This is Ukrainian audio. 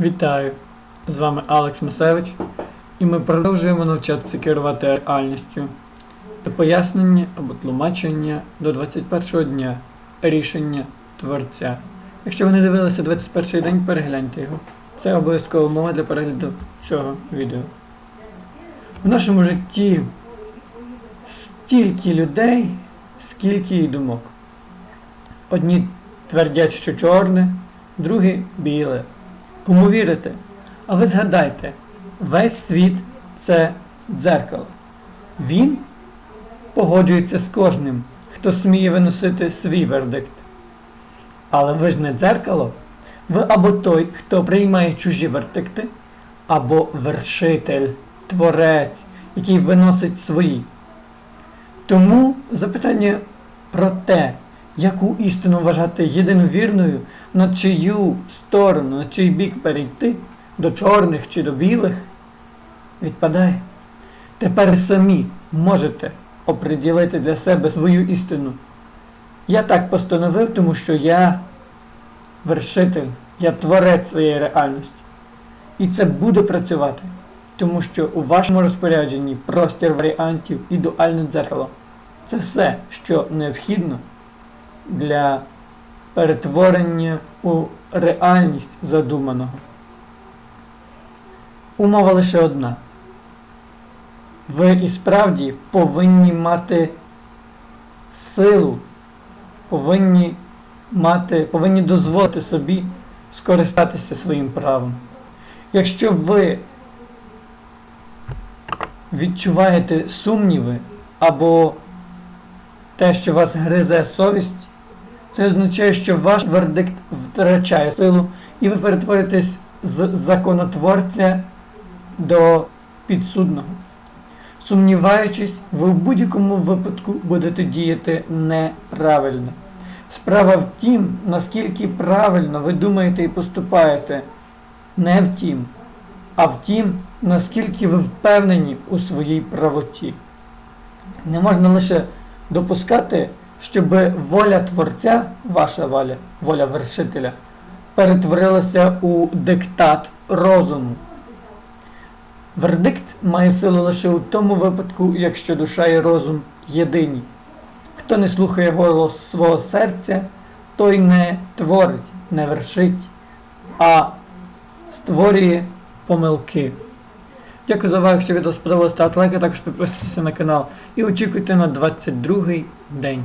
Вітаю! З вами Алекс Масевич, і ми продовжуємо навчатися керувати реальністю та пояснення або тлумачення до 21-го дня рішення Творця. Якщо ви не дивилися 21 день, перегляньте його. Це обов'язкова умова для перегляду цього відео. В нашому житті стільки людей, скільки і думок. Одні твердять, що чорне, другі біле. Кому вірите? А ви згадайте, весь світ це дзеркало. Він погоджується з кожним, хто сміє виносити свій вердикт. Але ви ж не дзеркало. Ви або той, хто приймає чужі вердикти, або вершитель, творець, який виносить свої. Тому запитання про те, яку істину вважати єдиновірною, на чию сторону, на чий бік перейти, до чорних чи до білих, відпадає. Тепер самі можете оприділити для себе свою істину. Я так постановив, тому що я вершитель, я творець своєї реальності. І це буде працювати, тому що у вашому розпорядженні простір варіантів і дуальне дзеркало. Це все, що необхідно для перетворення у реальність задуманого. Умова лише одна. Ви і справді повинні мати силу, повинні мати, повинні дозволити собі скористатися своїм правом. Якщо ви відчуваєте сумніви або те, що вас гризе совість, це означає, що ваш вердикт втрачає силу і ви перетворитесь з законотворця до підсудного. Сумніваючись, ви в будь-якому випадку будете діяти неправильно. Справа в тім, наскільки правильно ви думаєте і поступаєте, не в тім, а в тім, наскільки ви впевнені у своїй правоті. Не можна лише допускати, щоб воля творця, ваша воля, воля вершителя, перетворилася у диктат розуму. Вердикт має силу лише у тому випадку, якщо душа і розум єдині. Хто не слухає голос свого серця, той не творить, не вершить, а створює помилки. Дякую за увагу, якщо відео сподобалося, ставте лайки, також підписуйтесь на канал і очікуйте на 22-й день.